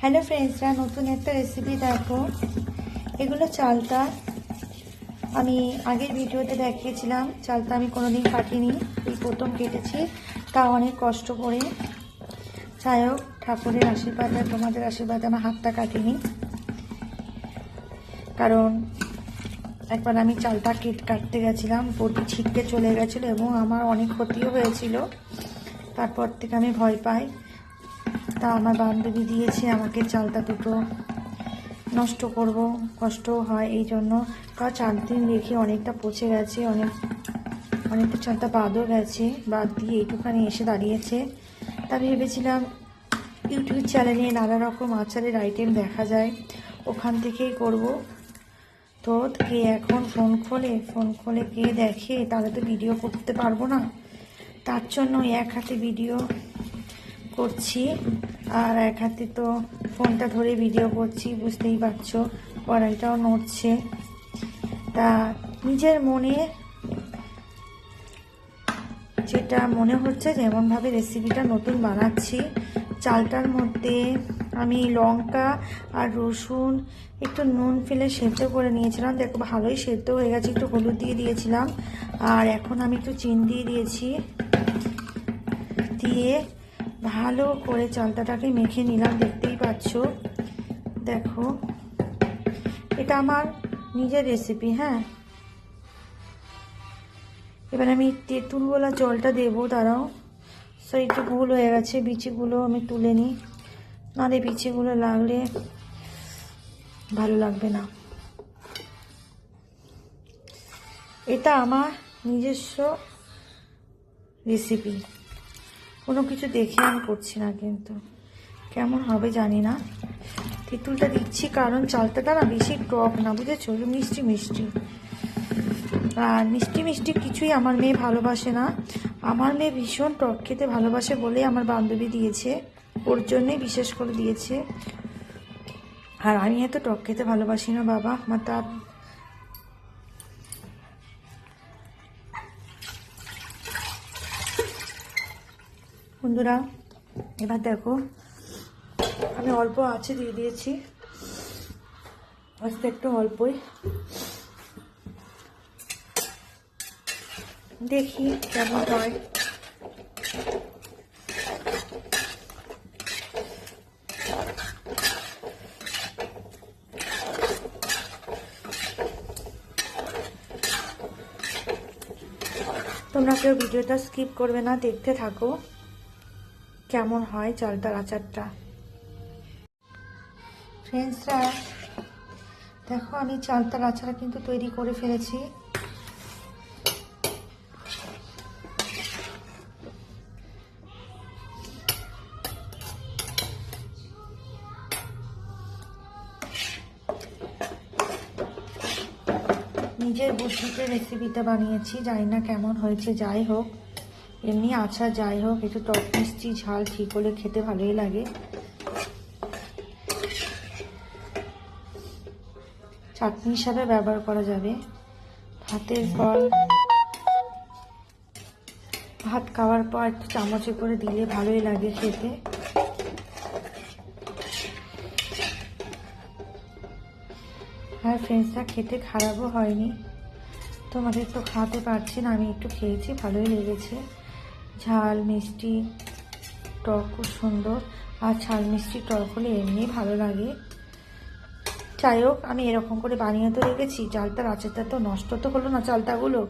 Hello ফ্রেন্ডসরা নতুন একটা recipe দেখো। এগুলো চালতা আমি আগের ভিডিওতে দেখিয়েছিলাম। চালতা আমি কোনোদিন কাটিনি, এই প্রথম কেটেছি। তা অনেক কষ্ট করে। যাই হোক, ঠাকুরের আশীর্বাদ, তোমাদের আশীর্বাদে আমার হাতটা কাটিনি। কারণ একবার আমি চালটা কেট কাটতে গেছিলাম, বটি ছিটকে চলে গেছিল এবং আমার অনেক ক্ষতিও হয়েছিল। তারপর থেকে আমি ভয় পাই। তা আমার বান্ধবী দিয়েছে, আমাকে চালটা দুটো নষ্ট করব, কষ্টও হয় এই জন্য। তা চার দিন রেখে অনেকটা পচে গেছে, অনেক, অনেকটা চালটা বাদও গেছে, বাদ দিয়ে এইটুখানি এসে দাঁড়িয়েছে। তা ভেবেছিলাম ইউটিউব চ্যানেলে নানা রকম আচারের আইটেম দেখা যায়, ওখান থেকেই করব। তো কে এখন ফোন খোলে ফোন খোলে কে দেখে, তাহলে তো ভিডিও করতে পারব না। তার জন্য এক হাতে ভিডিও করছি। আর এক হাতে তো ফোনটা ধরে ভিডিও করছি, বুঝতেই পারছ, কড়াইটাও নড়ছে। তা নিজের মনে যেটা মনে হচ্ছে যেমনভাবে রেসিপিটা নতুন বানাচ্ছি। চালটার মধ্যে আমি লঙ্কা আর রসুন একটু নুন ফেলে সেদ্ধ করে নিয়েছিলাম। দেখো, ভালোই সেদ্ধ হয়ে গেছে, একটু হলুদ দিয়ে দিয়েছিলাম। আর এখন আমি একটু চিন দিয়ে দিয়েছি। দিয়ে ভালো করে চালটাটাকে মেখে নিলাম, দেখতেই পাচ্ছ। দেখো, এটা আমার নিজের রেসিপি হ্যাঁ। এবার আমি তেঁতুলওয়ালা জলটা দেবো, দাঁড়াও। সো একটু হয়ে গেছে, বিচিগুলো আমি তুলে নিই। নাহলে বিচিগুলো লাগলে ভালো লাগবে না। এটা আমার নিজস্ব রেসিপি কোনো কিছু দেখে আমি করছি না কিন্তু। কেমন হবে জানি না। তেঁতুলটা দিচ্ছি কারণ চালতাটা না বেশি টক না, বুঝেছ? মিষ্টি মিষ্টি। আর মিষ্টি মিষ্টি কিছুই আমার মেয়ে ভালোবাসে না। আমার মেয়ে ভীষণ টক খেতে ভালোবাসে বলে আমার বান্ধবী দিয়েছে। ওর জন্যই বিশেষ করে দিয়েছে। আর আমি এত টক খেতে ভালোবাসি না, বাবা। আমার তার বন্ধুরা, এবার দেখো, আমি অল্প আছে দিয়ে দিয়েছি। আস্তে একটু অল্পই। দেখি কেমন হয়। তোমরা কেউ ভিডিওটা স্কিপ করবে না, দেখতে থাকো। কেমন হয় চালটার আচারটা? ফ্রেন্ডসরা দেখো আমি চালতার আচার কিন্তু তৈরি করে ফেলেছি। নিজের বুদ্ধিতে রেসিপিটা বানিয়েছি, জানি না কেমন হয়েছে, যাই হোক। এমনি আচার যাই হোক, একটু টক মিষ্টি ঝাল ঠিক হলে খেতে ভালোই লাগে। চাটনি হিসাবে ব্যবহার করা যাবে। ভাতের পর ভাত খাওয়ার পর একটু চামচে করে দিলে ভালোই লাগে খেতে। আর ফ্রেন্ডসটা খেতে খারাপও হয়নি। তোমাদের তো খাওয়াতে পারছি না, আমি একটু খেয়েছি, ভালোই লেগেছে। ঝাল, মিষ্টি, টক খুব সুন্দর। আর ঝাল, মিষ্টি, টক হলে এমনি ভালো লাগে। যাই হোক, আমি এরকম করে বানিয়ে তো রেখেছি। চালটা আচারটা তো নষ্ট তো হলো না চালটাগুলো।